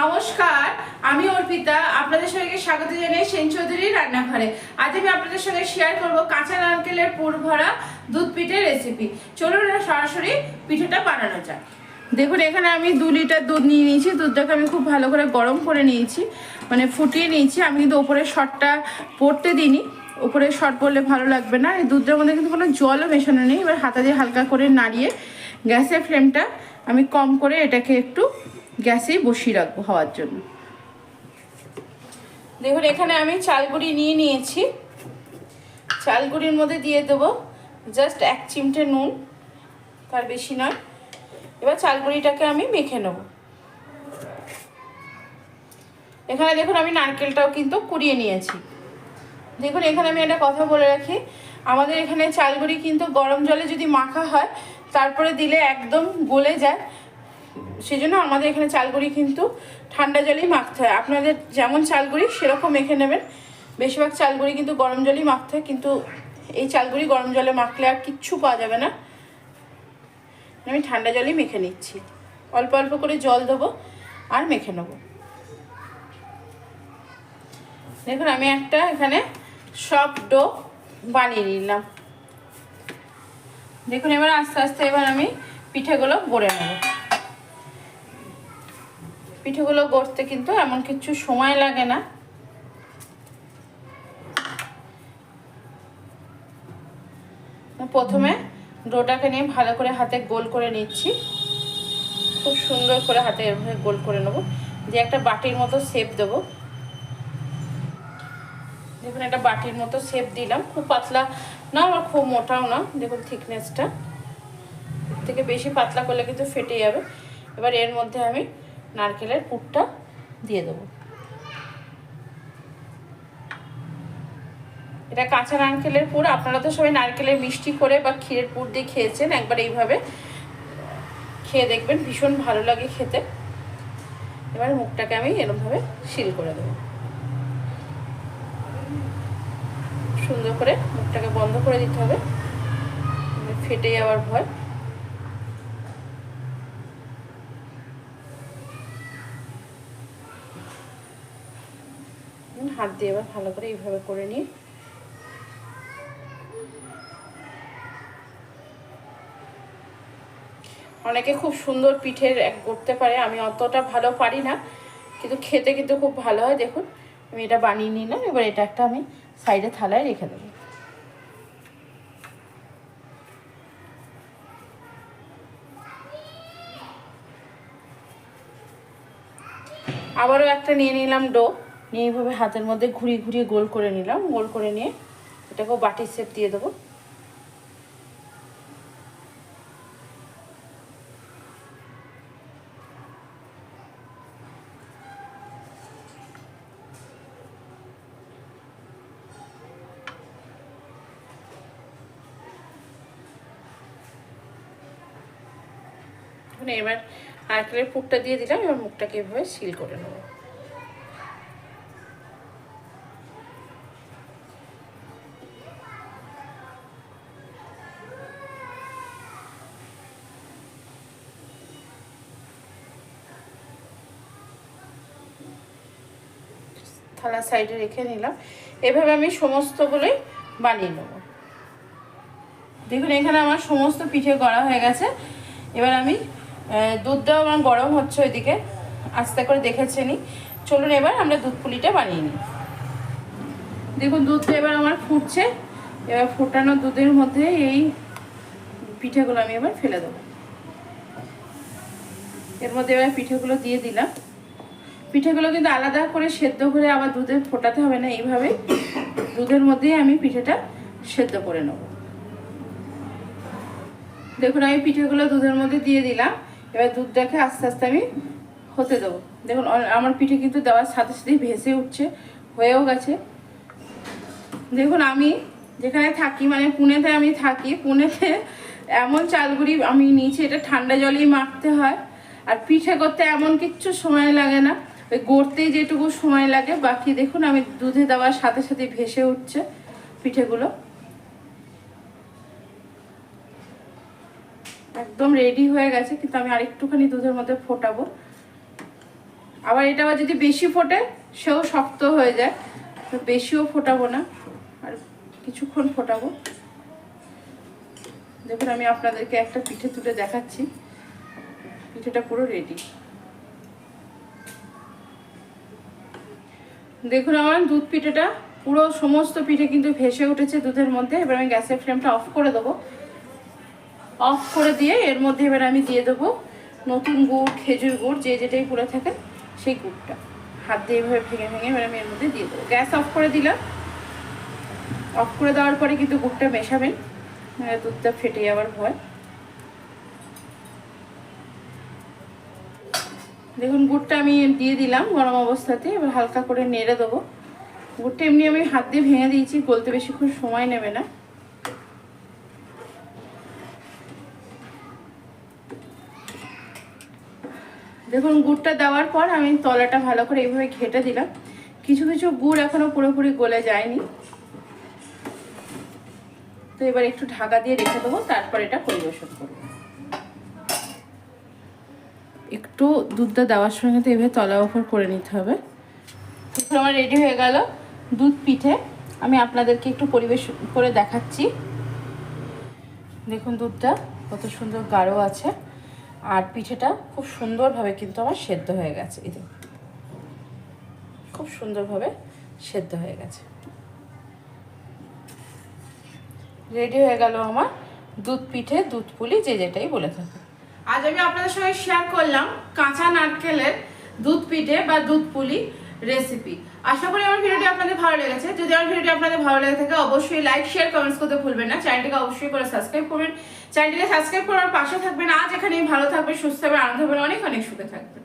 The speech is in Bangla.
নমস্কার, আমি অর্পিতা। আপনাদের সঙ্গে স্বাগত জানাই সেন চৌধুরীর রান্নাঘরে। আজ আমি আপনাদের সঙ্গে শেয়ার করব কাঁচা নারকেলের পুর ভরা দুধ পিঠের রেসিপি চলুন সরাসরি পিঠেটা বানানো যাক। দেখুন, এখানে আমি দু লিটার দুধ নিয়ে নিয়েছি। দুধটাকে আমি খুব ভালো করে গরম করে নিয়েছি। মানে ফুটিয়ে নিয়েছি। আমি কিন্তু ওপরে শটটা পড়তে দিইনি। উপরে শট পড়লে ভালো লাগবে না। এই দুধের মধ্যে কিন্তু কোনো জলও মেশানো নেই। এবার হাতা দিয়ে হালকা করে নাড়িয়ে গ্যাসের ফ্লেমটা আমি কম করে এটাকে একটু গ্যাসেই বসিয়ে রাখব হওয়ার জন্য। দেখুন, এখানে আমি চালগুড়ি নিয়ে নিয়েছি। চালগুড়ির মধ্যে দিয়ে দেবো জাস্ট এক চিমটে নুন, তার বেশি নয়। এবার চালগুড়িটাকে আমি মেখে নেব। এখানে দেখুন, আমি নারকেলটাও কিন্তু কুড়িয়ে নিয়েছি। দেখুন, এখানে আমি একটা কথা বলে রাখি, আমাদের এখানে চালগুড়ি কিন্তু গরম জলে যদি মাখা হয়, তারপরে দিলে একদম গলে যায়। সেজন্য আমাদের এখানে চালগুড়ি কিন্তু ঠান্ডা জলেই মাখতে হয়। আপনাদের যেমন চালগুড়ি, সেরকম মেখে নেবেন। বেশিরভাগ চালগুড়ি কিন্তু গরম জলেই মাখতে হয়, কিন্তু এই চালগুড়ি গরম জলে মাখলে আর কিচ্ছু পাওয়া যাবে না। আমি ঠান্ডা জলেই মেখে নিচ্ছি। অল্প অল্প করে জল দেবো আর মেখে নেব। দেখুন, আমি একটা এখানে সফট ডো বানিয়ে নিলাম। দেখুন, এবার আস্তে আস্তে এবার আমি পিঠেগুলো গড়ে নেব। পিঠেগুলো গড়তে কিন্তু এমন কিছু সময় লাগে না। প্রথমে ডোটাকে নিয়ে ভালো করে হাতে গোল করে নিচ্ছি। খুব সুন্দর করে হাতে এভাবে গোল করে নেব। যে একটা বাটির মতো শেপ দেবো। দেখুন, একটা বাটির মতো শেপ দিলাম। খুব পাতলা না, আবার খুব মোটাও না। দেখুন থিকনেসটা থেকে বেশি পাতলা করলে কিন্তু ফেটে যাবে। এবার এর মধ্যে আমি নারকেলের পুরটা দিয়ে দেবো। এটা কাঁচা নারকেলের পুর, আপনারা তো সবাই নারকেলের মিষ্টি করে বা ক্ষীরের পুর দিয়ে খেয়েছেন, একবার এইভাবে খেয়ে দেখবেন, ভীষণ ভালো লাগে খেতে। এবার মুখটাকে আমি এরমভাবে সিল করে দেবো। সুন্দর করে মুখটাকে বন্ধ করে দিতে হবে, ফেটে যাওয়ার ভয়। হাত দিয়ে এবার ভালো করে এইভাবে করে নিই। অনেকে খুব সুন্দর পিঠের এক করতে পারে, আমি অতটা ভালো পারি না, কিন্তু খেতে কিন্তু খুব ভালো হয়। দেখুন, আমি এটা বানিয়ে নিলাম, এবার এটা একটা আমি সাইডে থালায় রেখে দেবো। আবারও একটা নিয়ে নিলাম ডো। নিয়ে এইভাবে হাতের মধ্যে ঘুরিয়ে ঘুরিয়ে গোল করে নিলাম। গোল করে নিয়ে এটাকেও বাটির সেপ দিয়ে দেবো। এবার নারকেলের পুরটা দিয়ে দিলাম, এবার মুখটাকে এভাবে সিল করে নেব। থালা সাইডে রেখে নিলাম। এভাবে আমি সমস্তগুলোই বানিয়ে নেব। দেখুন, এখানে আমার সমস্ত পিঠে গড়া হয়ে গেছে। এবার আমি দুধটাও আমার গরম হচ্ছে ওইদিকে। আস্তে করে দেখেছে নি। চলুন এবার আমরা দুধ পুলিটা বানিয়ে নিই। দেখুন, দুধটা এবার আমার ফুটছে। এবার ফোটানো দুধের মধ্যে এই পিঠেগুলো আমি এবার ফেলে দেবো। এর মধ্যে এবার পিঠেগুলো দিয়ে দিলাম। পিঠেগুলো কিন্তু আলাদা করে সেদ্ধ করে আবার দুধে ফোটাতে হবে না এইভাবে। দুধের মধ্যেই আমি পিঠেটা সেদ্ধ করে নেব। দেখুন, আমি পিঠেগুলো দুধের মধ্যে দিয়ে দিলাম। এবার দুধটাকে আস্তে আস্তে আমি হতে দেবো। দেখুন আমার পিঠে কিন্তু দেওয়ার সাথে সাথেই ভেসে উঠছে, হয়েও গেছে। দেখুন, আমি যেখানে থাকি মানে পুনেতে আমি থাকি, পুনেতে এমন চালগুড়ি আমি নিয়েছি, এটা ঠান্ডা জলেই মাখতে হয়। আর পিঠে করতে এমন কিচ্ছু সময় লাগে না। ওই গড়তেই যেটুকু সময় লাগে, বাকি দেখুন আমি দুধে দেওয়ার সাথে সাথে ভেসে উঠছে পিঠেগুলো। একদম রেডি হয়ে গেছে, কিন্তু আমি আরেকটুখানি দুধের মধ্যে ফোটাবো। আবার এটা আবার যদি বেশি ফোটে, সেও শক্ত হয়ে যায়। বেশিও ফোটাবো না, আর কিছুক্ষণ ফোটাবো। দেখুন আমি আপনাদেরকে একটা পিঠে তুলে দেখাচ্ছি। পিঠেটা পুরো রেডি দেখুন আমার দুধ পিঠেটা, পুরো সমস্ত পিঠে কিন্তু ভেসে উঠেছে দুধের মধ্যে। এবার আমি গ্যাসের ফ্লেমটা অফ করে দেবো। অফ করে দিয়ে এর মধ্যে এবার আমি দিয়ে দেবো নতুন গুড়, খেজুর গুড়, যে যেটাই পুড়ে থাকে সেই গুড়টা। হাত দিয়ে এভাবে ভেঙে ভেঙে এবার আমি এর মধ্যে দিয়ে দেবো। গ্যাস অফ করে দিলাম। অফ করে দেওয়ার পরে কিন্তু গুড়টা মেশাবেন দুধটা ফেটে যাওয়ার ভয়। দেখুন, গুড়টা আমি দিয়ে দিলাম গরম অবস্থাতে, এবার হালকা করে নেড়ে দেবো। গুড়টা এমনি আমি হাত দিয়ে ভেঙে দিয়েছি, গলতে বেশিক্ষণ সময় নেবে না। দেখুন, গুড়টা দেওয়ার পর আমি তলাটা ভালো করে এইভাবে ঘেটে দিলাম। কিছু কিছু গুড় এখনও পুরোপুরি গলে যায়নি। তো এবার একটু ঢাকা দিয়ে রেখে দেবো, তারপর এটা পরিবেশন করব। একটু দুধটা দেওয়ার সঙ্গে তো এভাবে তলা ওপর করে নিতে হবে। তো আমার রেডি হয়ে গেল দুধ পিঠে। আমি আপনাদেরকে একটু পরিবেশ করে দেখাচ্ছি। দেখুন দুধটা কত সুন্দর গাঢ় আছে। আর পিঠেটা খুব সুন্দরভাবে কিন্তু আমার সেদ্ধ হয়ে গেছে। এই। খুব সুন্দরভাবে সেদ্ধ হয়ে গেছে। রেডি হয়ে গেল আমার দুধ পিঠে, দুধ পুলি, যে যেটাই বলে থাকে আজ আমি আপনাদের সঙ্গে শেয়ার করলাম কাঁচা নারকেলের দুধ পিঠে বা দুধ পুলি রেসিপি আশা করি আমার ভিডিওটি আপনাদের ভালো লেগেছে। যদি আমার ভিডিওটি আপনাদের ভালো লেগে থাকে, অবশ্যই লাইক শেয়ার কমেন্টস করতে ভুলবেন না। চ্যানেলটিকে অবশ্যই করে সাবস্ক্রাইব করবেন। চ্যানেলটিকে সাবস্ক্রাইব করার পাশে থাকবেন। আজ এখানেই ভালো থাকবেন, সুস্থ থাকবেন, আনন্দ হবেন অনেক অনেক সুখে থাকবেন।